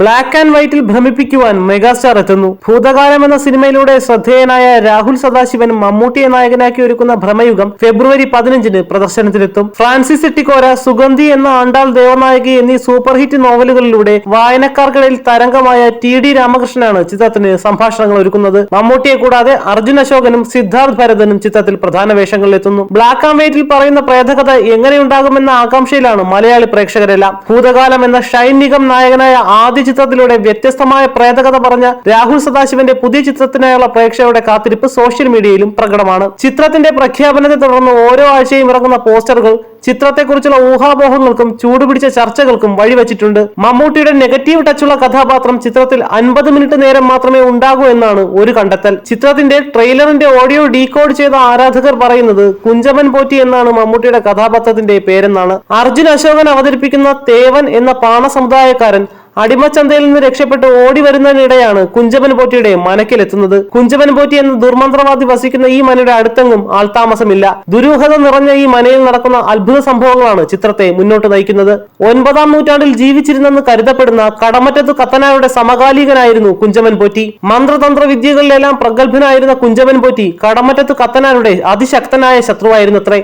Black and വൈറ്റിൽ ഭ്രമിപ്പിക്കുവാൻ megastar എത്തുന്നു. ഭൂതകാലം എന്ന സിനിമയിലൂടെ ശ്രദ്ധേയനായ രാഹുൽ സദാശിവൻ മമ്മൂട്ടിയെ നായകനാക്കി ഒരുക്കുന്ന ഭ്രമയുഗം ഫെബ്രുവരി പതിനഞ്ചിന് പ്രദർശനത്തിലെത്തും. ഫ്രാൻസിസ് എട്ടിക്കോര സുഗന്ധി എന്ന ആണ്ടാൾ ദേവനായകി എന്നീ സൂപ്പർ ഹിറ്റ് നോവലുകളിലൂടെ വായനക്കാർക്കിടയിൽ തരംഗമായ ടി ഡി രാമകൃഷ്ണനാണ് ചിത്രത്തിന് സംഭാഷണങ്ങൾ ഒരുക്കുന്നത്. മമ്മൂട്ടിയെ കൂടാതെ അർജുൻ അശോകനും സിദ്ധാർത്ഥ് ഭരതനും ചിത്രത്തിൽ പ്രധാന വേഷങ്ങളിലെത്തുന്നു. ബ്ലാക്ക് ആൻഡ് വൈറ്റിൽ പറയുന്ന പ്രേതകഥ എങ്ങനെയുണ്ടാകുമെന്ന ആകാംക്ഷയിലാണ് മലയാളി പ്രേക്ഷകരെല്ലാം. ഭൂതകാലം എന്ന ഷൈൻ നിഗം നായകനായ ആദ്യ ചിത്രത്തിലൂടെ വ്യത്യസ്തമായ പ്രേതകഥ പറഞ്ഞ രാഹുൽ സദാശിവന്റെ പുതിയ ചിത്രത്തിനായുള്ള പ്രേക്ഷകരുടെ കാത്തിരിപ്പ് സോഷ്യൽ മീഡിയയിലും പ്രകടമാണ്. ചിത്രത്തിന്റെ പ്രഖ്യാപനത്തെ തുടർന്ന് ഓരോ ആഴ്ചയും ഇറങ്ങുന്ന പോസ്റ്ററുകൾ ചിത്രത്തെക്കുറിച്ചുള്ള ഊഹാപോഹങ്ങൾക്കും ചൂടുപിടിച്ച ചർച്ചകൾക്കും വഴിവെച്ചിട്ടുണ്ട്. മമ്മൂട്ടിയുടെ നെഗറ്റീവ് ടച്ചുള്ള കഥാപാത്രം ചിത്രത്തിൽ അൻപത് മിനിറ്റ് നേരം മാത്രമേ ഉണ്ടാകൂ എന്നാണ് ഒരു കണ്ടെത്തൽ. ചിത്രത്തിന്റെ ട്രെയിലറിന്റെ ഓഡിയോ ഡീകോഡ് ചെയ്ത ആരാധകർ പറയുന്നത് കുഞ്ചമൻ പോറ്റി എന്നാണ് മമ്മൂട്ടിയുടെ കഥാപാത്രത്തിന്റെ പേരെന്നാണ്. അർജുൻ അശോകൻ അവതരിപ്പിക്കുന്ന തേവൻ എന്ന പാണ സമുദായക്കാരൻ അടിമച്ചന്തയിൽ നിന്ന് രക്ഷപ്പെട്ട് ഓടി വരുന്നതിനിടെയാണ് കുഞ്ചപ്പൻ പോറ്റിയുടെ മനക്കിലെത്തുന്നത്. കുഞ്ചപ്പൻ പോറ്റി എന്ന ദുർമന്ത്രവാദി വസിക്കുന്ന ഈ മനയുടെ അടുത്തെങ്ങും ആൾതാമസമില്ല. ദുരൂഹത നിറഞ്ഞ ഈ മനയിൽ നടക്കുന്ന അത്ഭുത സംഭവങ്ങളാണ് ചിത്രത്തെ മുന്നോട്ട് നയിക്കുന്നത്. ഒൻപതാം നൂറ്റാണ്ടിൽ ജീവിച്ചിരുന്നെന്ന് കരുതപ്പെടുന്ന കടമറ്റത്ത് കത്തനാരുടെ സമകാലികനായിരുന്നു കുഞ്ചമൻ പോറ്റി. മന്ത്രതന്ത്ര വിദ്യകളിലെല്ലാം പ്രഗത്ഭനായിരുന്ന കുഞ്ചമൻ പോറ്റി കടമറ്റത്ത് കത്തനാരുടെ അതിശക്തനായ ശത്രുവായിരുന്നത്രേ.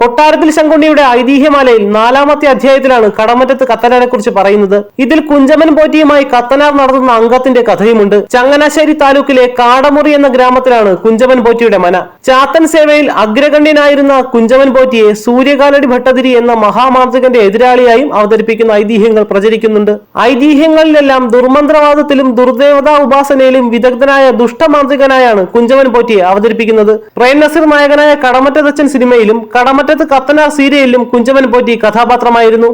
കൊട്ടാരത്തിൽ ശങ്കുണ്ണിയുടെ ഐതിഹ്യമാലയിൽ നാലാമത്തെ അധ്യായത്തിലാണ് കടമറ്റത്ത് കത്തനാരെ കുറിച്ച് പറയുന്നത്. ഇതിൽ കുഞ്ചമൻ പോറ്റിയുമായി കത്തനാർ നടത്തുന്ന അംഗത്തിന്റെ കഥയുമുണ്ട്. ചങ്ങനാശ്ശേരി താലൂക്കിലെ കാടമുറി എന്ന ഗ്രാമത്തിലാണ് കുഞ്ചമൻ പോറ്റിയുടെ മന. ചാത്തൻ സേവയിൽ അഗ്രഗണ്യനായിരുന്ന കുഞ്ചമൻ പോറ്റിയെ സൂര്യകാലടി ഭട്ടതിരി എന്ന മഹാമാന്ത്രികന്റെ എതിരാളിയായും അവതരിപ്പിക്കുന്ന ഐതിഹ്യങ്ങൾ പ്രചരിക്കുന്നുണ്ട്. ഐതിഹ്യങ്ങളിലെല്ലാം ദുർമന്ത്രവാദത്തിലും ദുർദേവതാ ഉപാസനയിലും വിദഗ്ധനായ ദുഷ്ടമാന്ത്രികനായാണ് കുഞ്ചമൻ പോറ്റിയെ അവതരിപ്പിക്കുന്നത്. പ്രേം നസീർ നായകനായ കടമറ്റതച്ചൻ സിനിമയിലും കടമറ്റത്ത് കത്തനാർ സീരിയലിലും കുഞ്ചമൻ പോറ്റി കഥാപാത്രമായിരുന്നു.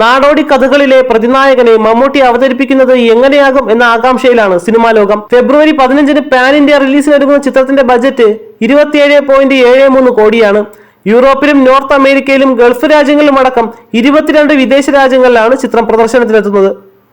നാടോടി കഥകളിലെ പ്രതിനായകനെ മമ്മൂട്ടി അവതരിപ്പിക്കുന്നത് എങ്ങനെയാകും എന്ന ആകാംക്ഷയിലാണ് സിനിമാ ലോകം. ഫെബ്രുവരി പതിനഞ്ചിന് പാൻ ഇന്ത്യ റിലീസിനൊരുങ്ങുന്ന ചിത്രത്തിന്റെ ബജറ്റ് ഇരുപത്തിയേഴ് പോയിന്റ് ഏഴ് മൂന്ന് കോടിയാണ്. യൂറോപ്പിലും നോർത്ത് അമേരിക്കയിലും ഗൾഫ് രാജ്യങ്ങളിലും അടക്കം ഇരുപത്തിരണ്ട് വിദേശ രാജ്യങ്ങളിലാണ് ചിത്രം പ്രദർശനത്തിനെത്തുന്നത്.